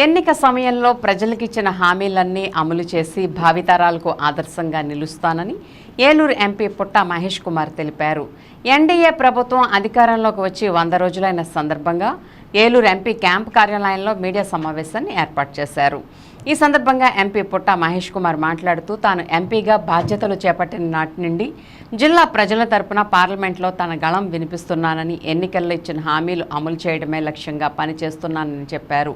ఎన్నిక సమయంలో ప్రజలకిచ్చిన హామీలన్నీ అమలు చేసి భావితరాలకు ఆదర్శంగా నిలుస్తానని ఏలూరు ఎంపీ పుట్ట మహేష్ కుమార్ తెలిపారు. ఎన్డీఏ ప్రభుత్వం అధికారంలోకి వచ్చి వంద రోజులైన సందర్భంగా ఏలూరు ఎంపీ క్యాంప్ కార్యాలయంలో మీడియా సమావేశాన్ని ఏర్పాటు చేశారు. ఈ సందర్భంగా ఎంపీ పుట్ట మహేష్ కుమార్ మాట్లాడుతూ తాను ఎంపీగా బాధ్యతలు చేపట్టిన నాటి నుండి జిల్లా ప్రజల తరపున పార్లమెంట్లో తన గళం వినిపిస్తున్నానని ఎన్నికల్లో ఇచ్చిన హామీలు అమలు చేయడమే లక్ష్యంగా పనిచేస్తున్నానని చెప్పారు.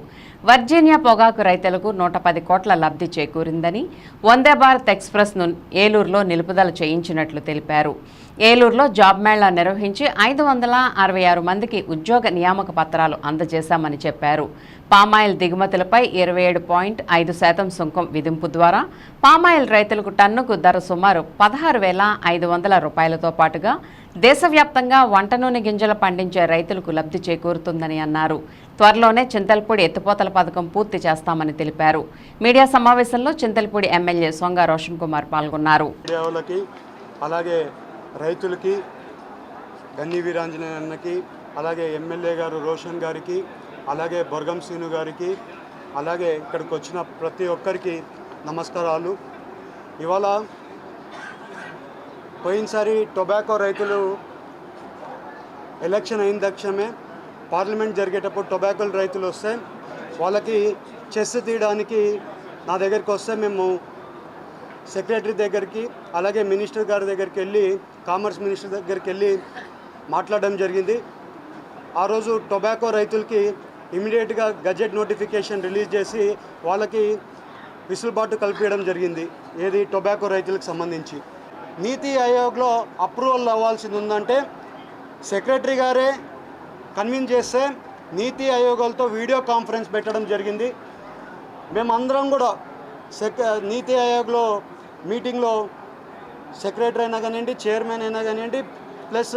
వర్జీనియా పొగాకు రైతులకు నూట పది కోట్ల లబ్ధి చేకూరిందని వందే భారత్ ఎక్స్ప్రెస్ను ఏలూరులో నిలుపుదల చేయించినట్లు తెలిపారు. ఏలూరులో జాబ్ మేళా నిర్వహించి ఐదు వందల అరవై ఆరు మందికి ఉద్యోగ నియామక పత్రాలు అందజేశామని చెప్పారు. పామాయిల్ దిగుమతులపై ఇరవై ఏడు పాయింట్ ఐదు శాతం సుంకం విధింపు ద్వారా పామాయిల్ రైతులకు టన్నుకు ధర సుమారు పదహారు వేల ఐదు వందల రూపాయలతో పాటుగా దేశవ్యాప్తంగా వంట నూనె గింజలు పండించే రైతులకు లబ్ధి చేకూరుతుందని అన్నారు. త్వరలోనే చింతలపూడి ఎత్తిపోతల పథకం పూర్తి చేస్తామని తెలిపారు. మీడియా సమావేశంలో చింతలపూడి ఎమ్మెల్యే సొంగ రోషన్ కుమార్ పాల్గొన్నారు. అలాగే రైతులకి గన్ని వీరాంజనేయ అన్నకి అలాగే ఎమ్మెల్యే గారు రోషన్ గారికి అలాగే బొర్గం సీను గారికి అలాగే ఇక్కడికి వచ్చిన ప్రతి ఒక్కరికి నమస్కారాలు. ఇవాళ పోయినసారి టొబాకో రైతులు ఎలక్షన్ అయిన తక్షణమే పార్లమెంట్ జరిగేటప్పుడు టొబాకో రైతులు వస్తే వాళ్ళకి చెస్ తీయడానికి నా దగ్గరికి వస్తే మేము సెక్రటరీ దగ్గరికి అలాగే మినిస్టర్ గారి దగ్గరికి వెళ్ళి కామర్స్ మినిస్టర్ దగ్గరికి వెళ్ళి మాట్లాడడం జరిగింది. ఆ రోజు టొబాకో రైతులకి ఇమీడియట్గా గజెట్ నోటిఫికేషన్ రిలీజ్ చేసి వాళ్ళకి విసులుబాటు కల్పించడం జరిగింది. ఏది? టొబాకో రైతులకు సంబంధించి. నీతి ఆయోగ్లో అప్రూవల్ అవ్వాల్సింది ఉందంటే సెక్రటరీ గారే కన్విన్స్ చేస్తే నీతి ఆయోగాలతో వీడియో కాన్ఫరెన్స్ పెట్టడం జరిగింది. మేమందరం కూడా సెక్ నీతి ఆయోగ్లో మీటింగ్లో సెక్రటరీ అయినా కానివ్వండి చైర్మన్ అయినా కానివ్వండి ప్లస్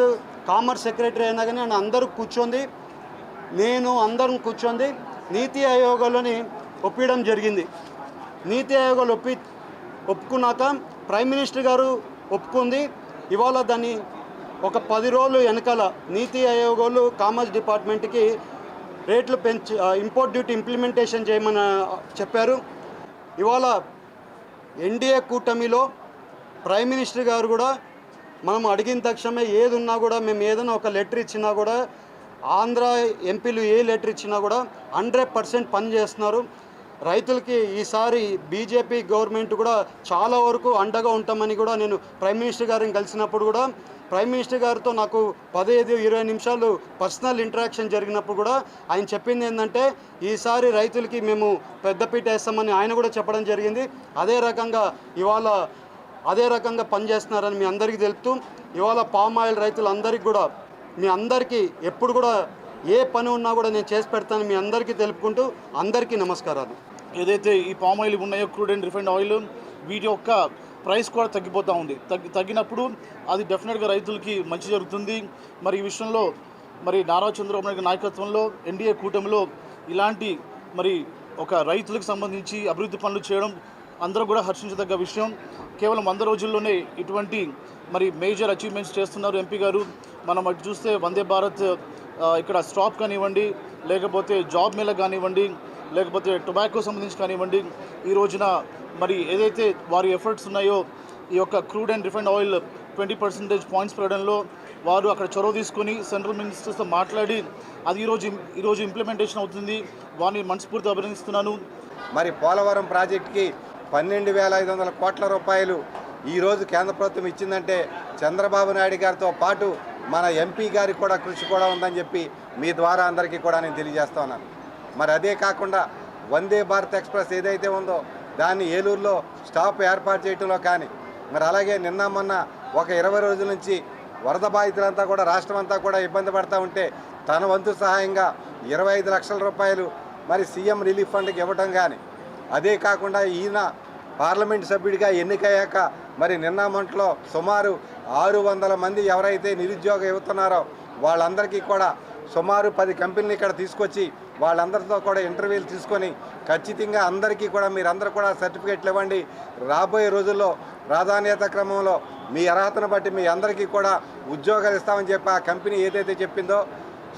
కామర్స్ సెక్రటరీ అయినా కానీ అందరూ కూర్చొంది నేను అందరం కూర్చొంది నీతి ఆయోగాలని ఒప్పించడం జరిగింది. నీతి ఆయోగాలు ఒప్పి ఒప్పుకున్నాక ప్రైమ్ మినిస్టర్ గారు ఒప్పుకుంది. ఇవాళ దాన్ని ఒక పది రోజులు వెనకాల నీతి ఆయోగాలు కామర్స్ డిపార్ట్మెంట్కి రేట్లు పెంచి ఇంపోర్ట్ డ్యూటీ ఇంప్లిమెంటేషన్ చేయమని చెప్పారు. ఇవాళ ఎన్డీఏ కూటమిలో ప్రైమ్ మినిస్టర్ గారు కూడా మనం అడిగిన తక్షణమే ఏది ఉన్నా కూడా మేము ఏదైనా ఒక లెటర్ ఇచ్చినా కూడా ఆంధ్ర ఎంపీలు ఏ లెటర్ ఇచ్చినా కూడా హండ్రెడ్ పర్సెంట్ పని చేస్తున్నారు. రైతులకి ఈసారి బీజేపీ గవర్నమెంట్ కూడా చాలా వరకు అండగా ఉంటామని కూడా నేను ప్రైమ్ మినిస్టర్ గారిని కలిసినప్పుడు కూడా ప్రైమ్ మినిస్టర్ గారితో నాకు పదహైదు ఇరవై నిమిషాలు పర్సనల్ ఇంటరాక్షన్ జరిగినప్పుడు కూడా ఆయన చెప్పింది ఏంటంటే ఈసారి రైతులకి మేము పెద్దపీట వేస్తామని ఆయన కూడా చెప్పడం జరిగింది. అదే రకంగా ఇవాళ అదే రకంగా పనిచేస్తున్నారని మీ అందరికీ తెలుపుతూ ఇవాళ పామ్ ఆయిల్ రైతులందరికీ కూడా మీ అందరికీ ఎప్పుడు కూడా ఏ పని ఉన్నా కూడా నేను చేసి పెడతాను మీ అందరికీ తెలుపుకుంటూ అందరికీ నమస్కారాలు. ఏదైతే ఈ పామ్ ఆయిల్ ఉన్నాయో క్రూడ్ అండ్ రిఫైండ్ ఆయిల్ వీటి యొక్క ప్రైస్ కూడా తగ్గిపోతూ ఉంది. తగ్గి తగ్గినప్పుడు అది డెఫినెట్గా రైతులకి మంచి జరుగుతుంది. మరి ఈ విషయంలో మరి నారా చంద్రబాబు నాయుడు నాయకత్వంలో ఎన్డీఏ కూటమిలో ఇలాంటి మరి ఒక రైతులకు సంబంధించి అభివృద్ధి పనులు చేయడం అందరూ కూడా హర్షించదగ్గ విషయం. కేవలం వంద రోజుల్లోనే ఇటువంటి మరి మేజర్ అచీవ్మెంట్స్ చేస్తున్నారు ఎంపీ గారు. మనం అటు చూస్తే వందే భారత్ ఇక్కడ స్టాప్ కానివ్వండి లేకపోతే జాబ్ మేళ కానివ్వండి లేకపోతే టొబాకో సంబంధించి కానివ్వండి ఈ రోజున మరి ఏదైతే వారి ఎఫర్ట్స్ ఉన్నాయో ఈ యొక్క crude and refined oil twenty percentage points పెరగడంలో వారు అక్కడ చొరవ తీసుకొని సెంట్రల్ మినిస్టర్స్తో మాట్లాడి అది ఈరోజు ఈరోజు ఇంప్లిమెంటేషన్ అవుతుంది. వారిని మనస్ఫూర్తి అభినందిస్తున్నాను. మరి పోలవరం ప్రాజెక్టుకి పన్నెండు వేల ఐదు వందల కోట్ల రూపాయలు ఈరోజు కేంద్ర ప్రభుత్వం ఇచ్చిందంటే చంద్రబాబు నాయుడు గారితో పాటు మన ఎంపీ గారికి కూడా కృషి కూడా ఉందని చెప్పి మీ ద్వారా అందరికీ కూడా నేను తెలియజేస్తా ఉన్నాను. మరి అదే కాకుండా వందే భారత్ ఎక్స్ప్రెస్ ఏదైతే ఉందో దాన్ని ఏలూరులో స్టాప్ ఏర్పాటు చేయడంలో కానీ మరి అలాగే నిన్న మొన్న ఒక ఇరవై రోజుల నుంచి వరద బాధితులంతా కూడా రాష్ట్రం అంతా కూడా ఇబ్బంది పడతా ఉంటే తన వంతు సహాయంగా ఇరవై ఐదు లక్షల రూపాయలు మరి సీఎం రిలీఫ్ ఫండ్కి ఇవ్వటం కానీ అదే కాకుండా ఈయన పార్లమెంట్ సభ్యుడిగా ఎన్నికయ్యాక మరి నిన్న మొంట్లో సుమారు ఆరు వందల మంది ఎవరైతే నిరుద్యోగ ఇవ్వుతున్నారో వాళ్ళందరికీ కూడా సుమారు పది కంపెనీలు ఇక్కడ తీసుకొచ్చి వాళ్ళందరితో కూడా ఇంటర్వ్యూలు తీసుకొని ఖచ్చితంగా అందరికీ కూడా మీరందరూ కూడా సర్టిఫికేట్లు ఇవ్వండి. రాబోయే రోజుల్లో ప్రాధాన్యత క్రమంలో మీ అర్హతను బట్టి మీ అందరికీ కూడా ఉద్యోగాలు ఇస్తామని చెప్పి ఆ కంపెనీ ఏదైతే చెప్పిందో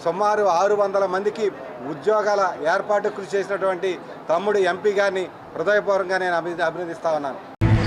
సుమారు ఆరు వందల మందికి ఉద్యోగాల ఏర్పాటు కృషి చేసినటువంటి తమ్ముడు ఎంపీ గారిని హృదయపూర్వకంగా నేను అభి అభినందిస్తా ఉన్నాను.